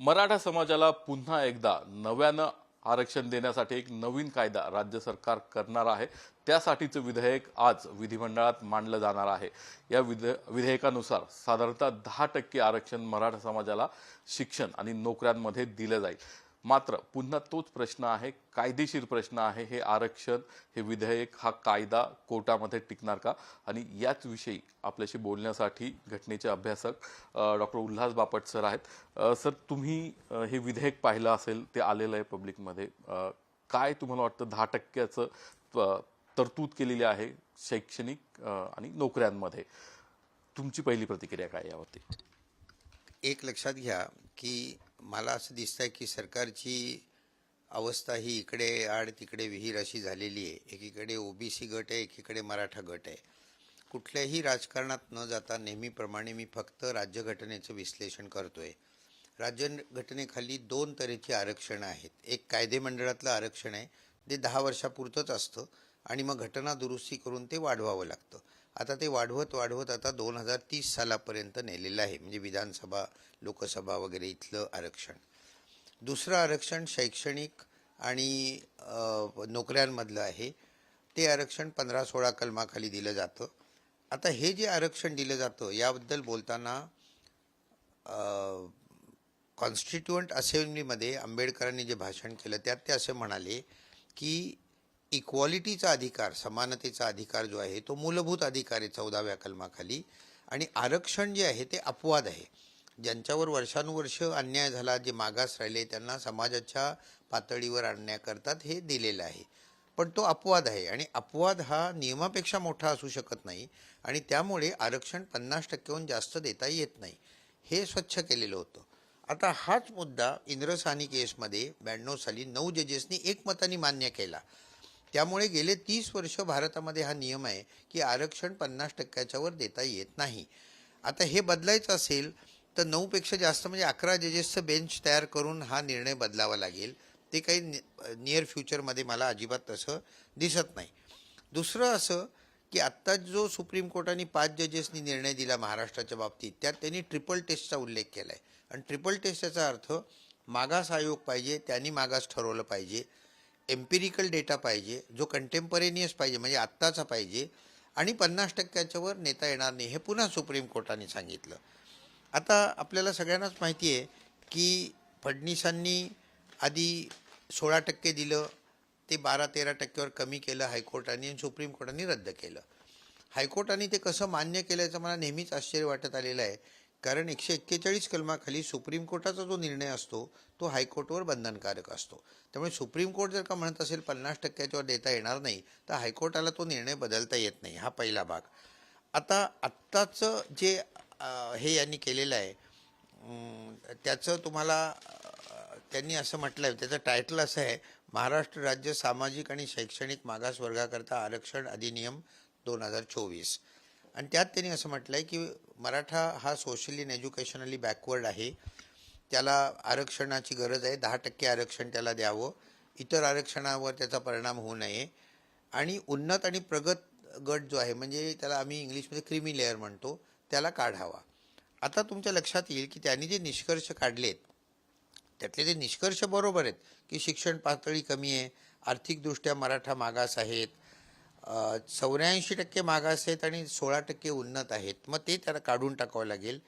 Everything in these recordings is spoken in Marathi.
मराठा समाजाला पुन्हा एकदा नव्यानं आरक्षण देण्यासाठी एक नवीन कायदा राज्य सरकार करणार आहे. त्यासाठीचं विधेयक आज विधिमंडळात मांडलं जाणार आहे. या विधे विधेयकानुसार साधारणतः दहा टक्के आरक्षण मराठा समाजाला शिक्षण आणि नोकऱ्यांमध्ये दिलं जाईल. मात्र पुन्हा तोच प्रश्न आहे कायदेशीर प्रश्न आहे हे आरक्षण हे विधेयक हा कायदा कोर्टामध्ये टिकणार का? आणि याच विषयी आपल्याशी बोलण्यासाठी घटनेचे अभ्यासक डॉक्टर उल्हास बापट सर आहेत. सर तुम्ही हे विधेयक पाहिलं असेल ते आलेलं आहे पब्लिकमध्ये. काय तुम्हाला वाटतं दहा टक्क्याचं तरतूद केलेली आहे शैक्षणिक आणि नोकऱ्यांमध्ये? तुमची पहिली प्रतिक्रिया काय यावरती? एक लक्षात घ्या की मला असं दिसतं आहे की सरकारची अवस्था ही इकडे आड तिकडे विहीर अशी झालेली आहे. एकीकडे ओबीसी गट आहे एकीकडे मराठा गट आहे. कुठल्याही राजकारणात न जाता नेहमीप्रमाणे मी फक्त राज्यघटनेचं विश्लेषण करतो आहे राज्यघटनेखाली दोन तऱ्हेची आरक्षणं आहेत. एक कायदेमंडळातलं आरक्षण आहे ते दहा वर्षापुरतंच असतं आणि मग घटना दुरुस्ती करून ते वाढवावं लागतं. आता ते वाढवत वाढवत आता दोन हजार तीस सालापर्यंत नेलेलं आहे. म्हणजे विधानसभा लोकसभा वगैरे इथलं आरक्षण. दुसरं आरक्षण शैक्षणिक आणि नोकऱ्यांमधलं आहे. ते आरक्षण पंधरा सोळा कलमाखाली दिलं जातं. आता हे जे आरक्षण दिलं जातं याबद्दल बोलताना कॉन्स्टिट्युअंट असेंब्लीमध्ये आंबेडकरांनी जे भाषण केलं त्यात ते असे म्हणाले की इक्वॉलिटीचा अधिकार समानतेचा अधिकार जो आहे तो मूलभूत अधिकार आहे चौदाव्या कलमाखाली. आणि आरक्षण जे आहे ते अपवाद आहे. ज्यांच्यावर वर्षानुवर्ष अन्याय झाला जे मागास राहिले त्यांना समाजाच्या पातळीवर आणण्याकरतात हे दिलेलं आहे. पण तो अपवाद आहे. आणि अपवाद हा नियमापेक्षा मोठा असू शकत नाही. आणि त्यामुळे आरक्षण पन्नास टक्क्याहून जास्त देता येत नाही. हे स्वच्छ केलेलं होतं. आता हाच मुद्दा इंद्रसानी केसमध्ये ब्याण्णव साली नऊ जजेसनी एकमताने मान्य केला. त्यामुळे गेले तीस वर्ष भारतामध्ये हा नियम आहे की आरक्षण पन्नास टक्क्याच्या वर देता येत नाही. आता हे बदलायचं असेल तर नऊपेक्षा जास्त म्हणजे अकरा जजेसचं बेंच तयार करून हा निर्णय बदलावा लागेल. ते काही नियर फ्युचरमध्ये मला अजिबात तसं दिसत नाही. दुसरं असं की आत्ता जो सुप्रीम कोर्टाने पाच जजेसनी निर्णय दिला महाराष्ट्राच्या बाबतीत त्यात त्यांनी ट्रिपल टेस्टचा उल्लेख केला आहे आणि ट्रिपल टेस्ट याचा अर्थ मागास आयोग पाहिजे त्यांनी मागास ठरवलं पाहिजे. एम्पिरिकल डेटा पाहिजे जो कंटेम्परेनियस पाहिजे म्हणजे आत्ताचा पाहिजे आणि पन्नास टक्क्याच्यावर नेता येणार नाही हे पुन्हा सुप्रीम कोर्टाने सांगितलं. आता आपल्याला सगळ्यांनाच माहिती आहे की फडणीसांनी आधी सोळा टक्के दिलं ते बारा तेरा टक्क्यावर कमी केलं हायकोर्टाने आणि सुप्रीम कोर्टाने रद्द केलं. हायकोर्टाने ते कसं मान्य केल्याचं मला नेहमीच आश्चर्य वाटत आलेलं आहे. कारण एकशे एक्केचाळीस कलमाखाली सुप्रीम कोर्टाचा जो निर्णय असतो तो हायकोर्टवर बंधनकारक असतो. त्यामुळे सुप्रीम कोर्ट जर का म्हणत असेल पन्नास टक्क्याच्यावर देता येणार नाही तर हायकोर्टाला तो निर्णय बदलता येत नाही हा पहिला भाग. आता आत्ताचं जे हे यांनी केलेलं आहे त्याचं तुम्हाला त्यांनी असं म्हटलं आहे त्याचं टायटल असं आहे महाराष्ट्र राज्य सामाजिक आणि शैक्षणिक मागासवर्गाकरता आरक्षण अधिनियम दोन हजार चोवीस. आणि त्यात त्यांनी असं म्हटलं आहे की मराठा हा सोशली अँड एज्युकेशनली बॅकवर्ड आहे. त्याला आरक्षणाची गरज आहे. दहा टक्के आरक्षण त्याला द्यावं. इतर आरक्षणावर त्याचा परिणाम होऊ नये. आणि उन्नत आणि प्रगत गट जो आहे म्हणजे त्याला आम्ही इंग्लिशमध्ये क्रिमी लेअर म्हणतो त्याला काढावा. आता तुमच्या लक्षात येईल की त्यांनी जे निष्कर्ष काढलेत त्यातले ते निष्कर्ष बरोबर आहेत की शिक्षण पातळी कमी आहे आर्थिकदृष्ट्या मराठा मागास आहेत चौऱ्याऐंशी टक्के मागास आहेत आणि सोळा टक्के उन्नत आहेत. मग ते त्याला काढून टाकावं लागेल.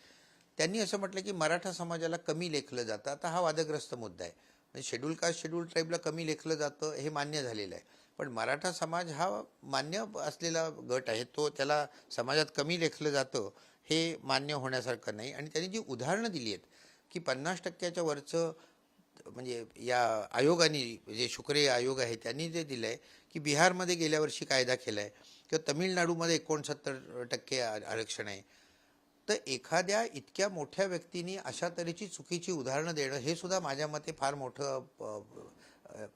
त्यांनी असं म्हटलं की मराठा समाजाला कमी लेखलं जातं. आता हा वादग्रस्त मुद्दा आहे. म्हणजे शेड्यूल कास्ट शेड्यूल ट्राईबला कमी लेखलं जातं हे मान्य झालेलं आहे. पण मराठा समाज हा मान्य असलेला गट आहे. तो त्याला समाजात कमी लेखलं जातं हे मान्य होण्यासारखं नाही. आणि त्यांनी जी उदाहरणं दिली आहेत की पन्नास टक्क्याच्या वरचं म्हणजे या आयोगाने जे शुक्रे आयोग आहे त्यांनी जे दिलं आहे की बिहारमध्ये गेल्या वर्षी कायदा केला आहे किंवा तमिळनाडूमध्ये एकोणसत्तर टक्के आरक्षण आहे. तर एखाद्या इतक्या मोठ्या व्यक्तीने अशा तऱ्हेची चुकीची उदाहरणं देणं हे सुद्धा माझ्या मते फार मोठं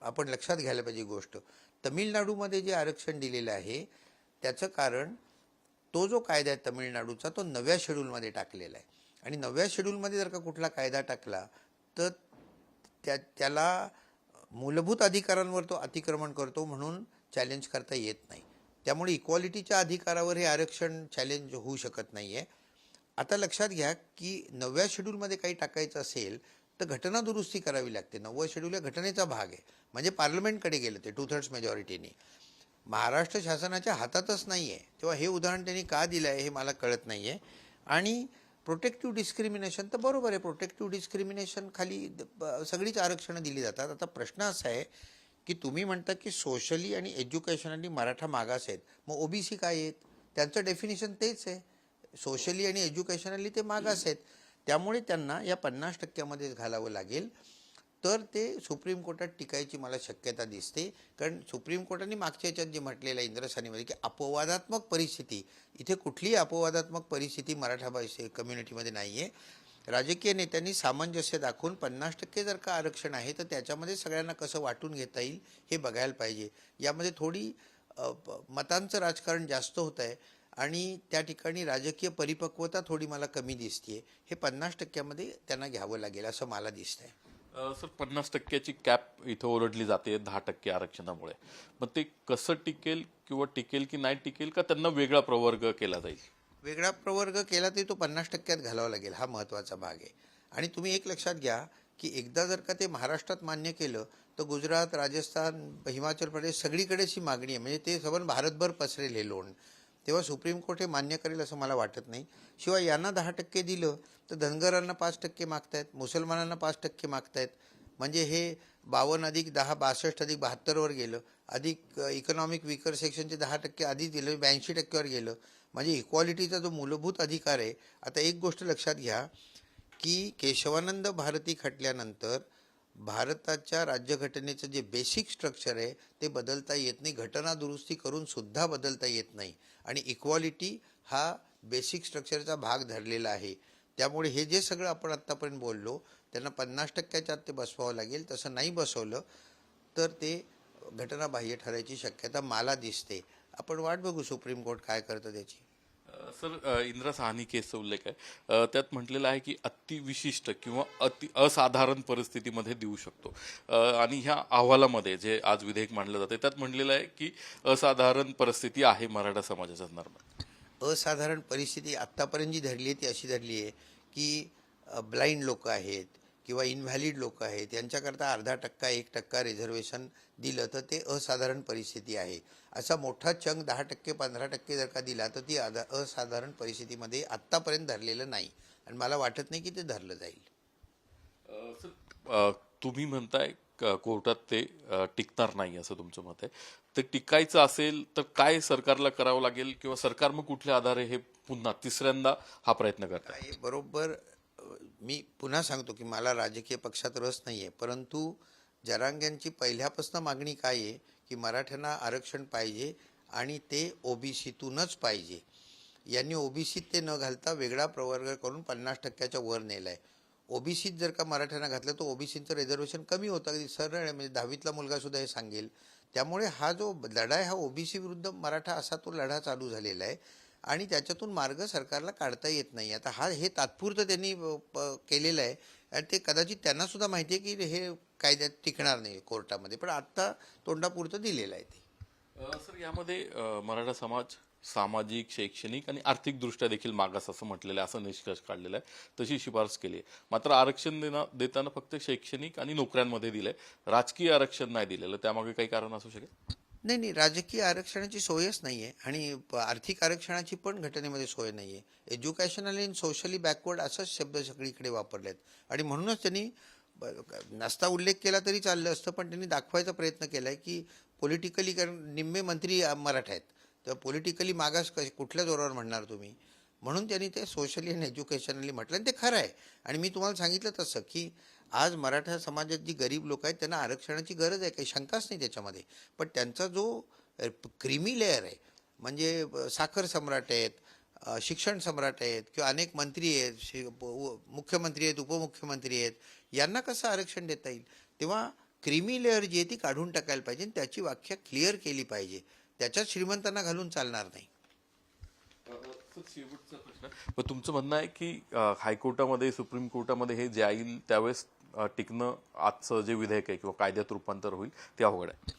आपण लक्षात घ्यायला पाहिजे गोष्ट. तमिळनाडूमध्ये जे आरक्षण दिलेलं आहे त्याचं कारण तो जो कायदा आहे तमिळनाडूचा तो नव्या शेड्यूलमध्ये टाकलेला आहे. आणि नव्या शेड्यूलमध्ये जर का कुठला कायदा टाकला तर त्या त्याला मूलभूत अधिकारांवर तो अतिक्रमण करतो म्हणून चॅलेंज करता येत नाही. त्यामुळे इक्वालिटीच्या अधिकारावर हे आरक्षण चॅलेंज होऊ शकत नाही आहे आता लक्षात घ्या की नवव्या शेड्यूलमध्ये काही टाकायचं असेल तर घटना दुरुस्ती करावी लागते. नव्वद शेड्यूल या घटनेचा भाग आहे. म्हणजे पार्लमेंटकडे गेलं ते टू थर्ड्स मेजॉरिटीने महाराष्ट्र शासनाच्या हातातच नाही आहे तेव्हा हे उदाहरण त्यांनी का दिलं आहे हे मला कळत नाही आहे आणि प्रोटेक्टिव्ह डिस्क्रिमिनेशन तर बरोबर आहे. प्रोटेक्टिव्ह डिस्क्रिमिनेशन खाली सगळीच आरक्षणं दिली जातात. आता प्रश्न असा आहे की तुम्ही म्हणता की सोशली आणि एज्युकेशनली मराठा मागास आहेत. मग ओबीसी काय आहेत? त्यांचं डेफिनेशन तेच आहे. सोशली आणि एज्युकेशनली ते मागास आहेत. त्यामुळे त्यांना या पन्नास टक्क्यामध्येच घालावं लागेल. तर ते सुप्रीम कोर्टात टिकायची मला शक्यता दिसते. कारण सुप्रीम कोर्टाने मागच्या याच्यात जे म्हटलेलं आहे इंद्रसानीमध्ये की अपवादात्मक परिस्थिती इथे कुठलीही अपवादात्मक परिस्थिती मराठा भाषे कम्युनिटीमध्ये नाही आहे राजकीय नेत्यांनी सामंजस्य दाखवून पन्नास टक्के जर का आरक्षण आहे तर त्याच्यामध्ये सगळ्यांना कसं वाटून घेता येईल हे बघायला पाहिजे. यामध्ये थोडी मतांचं राजकारण जास्त होत आहे आणि त्या ठिकाणी राजकीय परिपक्वता थोडी मला कमी दिसते हे पन्नास टक्क्यामध्ये त्यांना घ्यावं लागेल असं मला दिसतं आहे सर पन्नास टक्क्याची कॅप इथं ओरडली जाते दहा टक्के आरक्षणामुळे. मग ते कसं टिकेल किंवा टिकेल की नाही टिकेल का त्यांना वेगळा प्रवर्ग केला जाईल? वेगळा प्रवर्ग केला तरी तो पन्नास टक्क्यात घालावा लागेल हा महत्त्वाचा भाग आहे. आणि तुम्ही एक लक्षात घ्या की एकदा जर का ते महाराष्ट्रात मान्य केलं तर गुजरात राजस्थान हिमाचल प्रदेश सगळीकडेच ही मागणी आहे. म्हणजे ते सबन भारतभर पसरेल हे लोन तेव्हा सुप्रीम कोर्ट हे मान्य करेल असं मला वाटत नाही. शिवाय यांना दहा टक्के दिलं तर धनगरांना पाच टक्के मागतायत मुसलमानांना पाच टक्के मागतायत. म्हणजे हे बावन्न अधिक दहा बासष्ट अधिक बहात्तरवर गेलं. अधिक इकॉनॉमिक विकर सेक्शनचे दहा टक्के आधी दिलं म्हणजे ब्याऐंशी टक्क्यावर गेलं. म्हणजे इक्वालिटीचा जो मूलभूत अधिकार आहे आता एक गोष्ट लक्षात घ्या की केशवानंद भारती खटल्यानंतर भारताच्या राज्यघटनेचं जे बेसिक स्ट्रक्चर आहे ते बदलता येत नाही. घटना दुरुस्ती करून सुद्धा बदलता येत नाही. आणि इक्वालिटी हा बेसिक स्ट्रक्चरचा भाग धरलेला आहे. त्यामुळे हे जे सगळं आपण आत्तापर्यंत बोललो त्यांना पन्नास टक्क्याच्या आत ते बसवावं लागेल. तसं नाही बसवलं तर ते घटनाबाह्य ठरायची शक्यता मला दिसते. आपण वाट बघू सुप्रीम कोर्ट काय करतं त्याची. सर अ, इंदिरा साहनी केसचा उल्लेख आहे. त्यात म्हटलेलं आहे की अतिविशिष्ट किंवा अति असाधारण परिस्थितीमध्ये देऊ शकतो. आणि ह्या अहवालामध्ये जे आज विधेयक मांडलं जाते त्यात म्हटलेलं आहे की असाधारण परिस्थिती आहे मराठा समाजाच्या संदर्भात. असाधारण परिस्थिती आत्तापर्यंत जी धरली आहे ती अशी धरली आहे की ब्लाइंड लोक आहेत किंवा इनव्हॅलिड लोक आहेत यांच्याकरता अर्धा टक्का एक टक्का रिझर्वेशन दिलं तर ते असाधारण परिस्थिती आहे. असा मोठा चंक दहा टक्के पंधरा टक्के जर का दिला तर ती अदा असाधारण परिस्थितीमध्ये आत्तापर्यंत धरलेलं नाही. आणि मला वाटत नाही की ते धरलं जाईल. सर तुम्ही म्हणताय कोर्टात ते टिकणार नाही असं तुमचं मत आहे. ते टिकायचं असेल तर काय सरकारला करावं लागेल किंवा सरकार मग कुठल्या आधारे हे पुन्हा तिसऱ्यांदा हा प्रयत्न करत आहे बरोबर मी पुन्हा सांगतो की मला राजकीय पक्षात रस नाही आहे परंतु जरांग्यांची पहिल्यापासून मागणी काय आहे की मराठ्यांना आरक्षण पाहिजे आणि ते ओबीसीतूनच पाहिजे. यांनी ओबीसीत ते न घालता वेगळा प्रवर्ग करून पन्नास टक्क्याच्या वर नेला आहे ओबीसीत जर का मराठ्यांना घातलं तर ओबीसीचं रिझर्वेशन कमी होतं. अगदी सरळ आहे म्हणजे दहावीतला मुलगासुद्धा हे सांगेल. त्यामुळे हा जो लढा आहे हा ओबीसी विरुद्ध मराठा असा तो लढा चालू झालेला आहे. आणि त्याच्यातून मार्ग सरकारला काढता येत नाही. आता हा हे तात्पुरतं त्यांनी केलेलं आहे. आणि ते कदाचित त्यांनासुद्धा माहिती आहे की हे कायद्यात टिकणार नाही कोर्टामध्ये. पण आत्ता तोंडापुरतं दिलेलं आहे ते. सर यामध्ये मराठा समाज सामाजिक शैक्षणिक आणि आर्थिकदृष्ट्या देखील मागास असं म्हटलेलं आहे असं निष्कर्ष काढलेला आहे. तशी शिफारस केली आहे. मात्र आरक्षण देणं देताना फक्त शैक्षणिक आणि नोकऱ्यांमध्ये दिलंय. राजकीय आरक्षण नाही दिलेलं. त्यामागे काही कारण असू शकेल? नाही नाही राजकीय आरक्षणाची सोयच नाही आहे आणि प- आर्थिक आरक्षणाची पण घटनेमध्ये सोय नाही आहे एज्युकेशनल अँड सोशली बॅकवर्ड असाच शब्द सगळीकडे वापरलेत. आणि म्हणूनच त्यांनी नसता उल्लेख केला तरी चाललं असतं पण त्यांनी दाखवायचा प्रयत्न केला आहे की पॉलिटिकली कारण निम्मे मंत्री मराठा आहेत. तर पॉलिटिकली मागास कश कुठल्या जोरावर म्हणणार तुम्ही? म्हणून त्यांनी ते सोशली आणि एज्युकेशनली म्हटलं आणि ते खरं आहे. आणि मी तुम्हाला सांगितलं तसं की आज मराठा समाजात जी गरीब लोक आहेत त्यांना आरक्षणाची गरज आहे काही शंकाच नाही त्याच्यामध्ये. पण त्यांचा जो क्रिमी लेअर आहे म्हणजे साखर सम्राट आहेत शिक्षण सम्राट आहेत किंवा अनेक मंत्री आहेत शि- मुख्यमंत्री आहेत उपमुख्यमंत्री आहेत यांना कसं आरक्षण देता येईल? तेव्हा क्रिमी लेअर जी आहे ती काढून टाकायला पाहिजे आणि त्याची व्याख्या क्लिअर केली पाहिजे. त्याच्यात श्रीमंतांना घालून चालणार नाही. शेवटचा प्रश्न. तुमचं म्हणणं आहे की हायकोर्टामध्ये सुप्रीम कोर्टामध्ये हे जाईल त्यावेळेस टिकणं आजचं जे विधेयक आहे किंवा कायद्यात रूपांतर होईल ते अवघड आहे.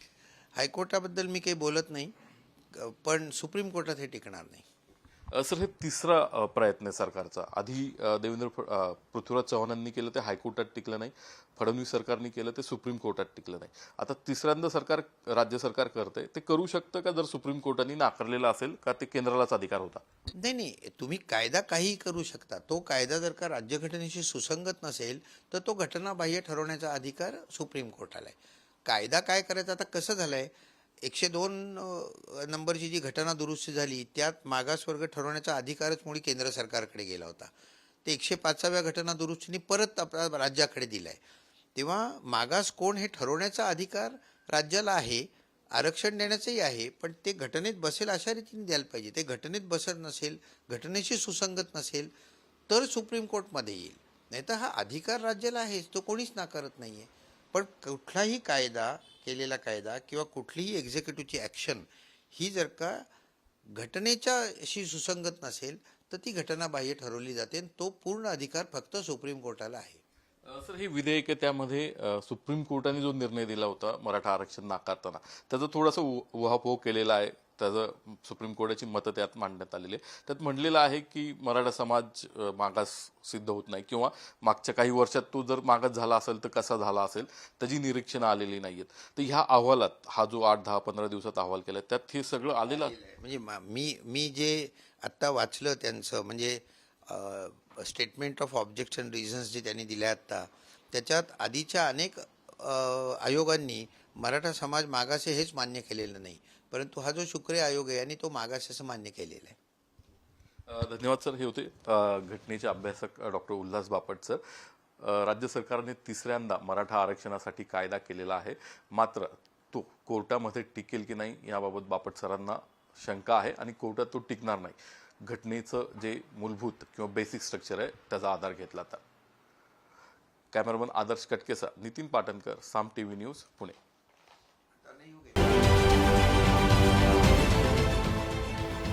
हायकोर्टाबद्दल मी काही बोलत नाही पण सुप्रीम कोर्टात हे टिकणार नाही. सर हे तिसरा प्रयत्न आहे सरकारचा. आधी देवेंद्र पृथ्वीराज चव्हाणांनी केलं ते हायकोर्टात टिकलं नाही. फडणवीस सरकारने केलं ते सुप्रीम कोर्टात टिकलं नाही. आता तिसऱ्यांदा सरकार राज्य सरकार करते ते करू शकतं का जर सुप्रीम कोर्टाने नाकारलेलं असेल का ते केंद्रालाच अधिकार होता? नाही नाही. तुम्ही कायदा काहीही करू शकता. तो कायदा जर का राज्यघटनेशी सुसंगत नसेल तर तो घटनाबाह्य ठरवण्याचा अधिकार सुप्रीम कोर्टाला आहे. कायदा काय करायचा? आता कसं झालंय? एकशे दोन नंबरची जी घटना दुरुस्ती झाली त्यात मागासवर्ग ठरवण्याचा अधिकारच मुळी केंद्र सरकारकडे गेला होता. ते एकशे पाचाव्या घटना दुरुस्तीने परत आपल्या राज्याकडे दिलाय. तेव्हा मागास कोण हे ठरवण्याचा अधिकार राज्याला आहे आरक्षण देण्याचंही आहे पण ते घटनेत बसेल अशा रीतीने द्यायला पाहिजे. ते घटनेत बसत नसेल घटनेशी सुसंगत नसेल तर सुप्रीम कोर्टमध्ये येईल. नाही तर हा अधिकार राज्याला आहेच तो कोणीच नाकारत नाही आहे पण कुठलाही कायदा केलेला कायदा किंवा कुठलीही एक्झिक्युटिव्हची ॲक्शन ही जर का घटनेच्याशी सुसंगत नसेल तर ती घटनाबाह्य ठरवली जाते आणि तो पूर्ण अधिकार फक्त सुप्रीम कोर्टाला आहे. सर हे विधेयक त्यामध्ये सुप्रीम कोर्टाने जो निर्णय दिला होता मराठा आरक्षण नाकारताना त्याचा थोडासा उ- उहापोह केलेला आहे. त्याचं सुप्रीम कोर्टाची मतं त्यात मांडण्यात आलेली आहे त्यात म्हणलेलं आहे की मराठा समाज मागास सिद्ध होत नाही किंवा मागच्या काही वर्षात तो जर मागास झाला असेल तर कसा झाला असेल त्याची निरीक्षणं आलेली नाही आहेत तर ह्या अहवालात हा जो आठ दहा पंधरा दिवसात अहवाल केला त्यात हे सगळं आलेलं म्हणजे मा- मी मी जे आत्ता वाचलं त्यांचं म्हणजे स्टेटमेंट ऑफ ऑब्जेक्शन रिझन्स जे त्यांनी दिले आत्ता त्याच्यात आधीच्या अनेक आयोगांनी मराठा समाज मागास हेच मान्य केलेलं नाही. परंतु हा जो शुक्र आयोग आहे यांनी तो मागास असं मान्य केलेलं आहे. धन्यवाद सर. हे होते घटनेचे अभ्यासक डॉक्टर उल्हास बापट सर. राज्य सरकारने तिसऱ्यांदा मराठा आरक्षणासाठी कायदा केलेला आहे. मात्र तो कोर्टामध्ये टिकेल की नाही याबाबत बापट सरांना शंका आहे आणि कोर्टात तो टिकणार नाही. घटनेचं जे मूलभूत किंवा बेसिक स्ट्रक्चर आहे त्याचा आधार घेतला तर cameraman Adarsh कटकेसह Nitin Patankar Saam T V news Pune.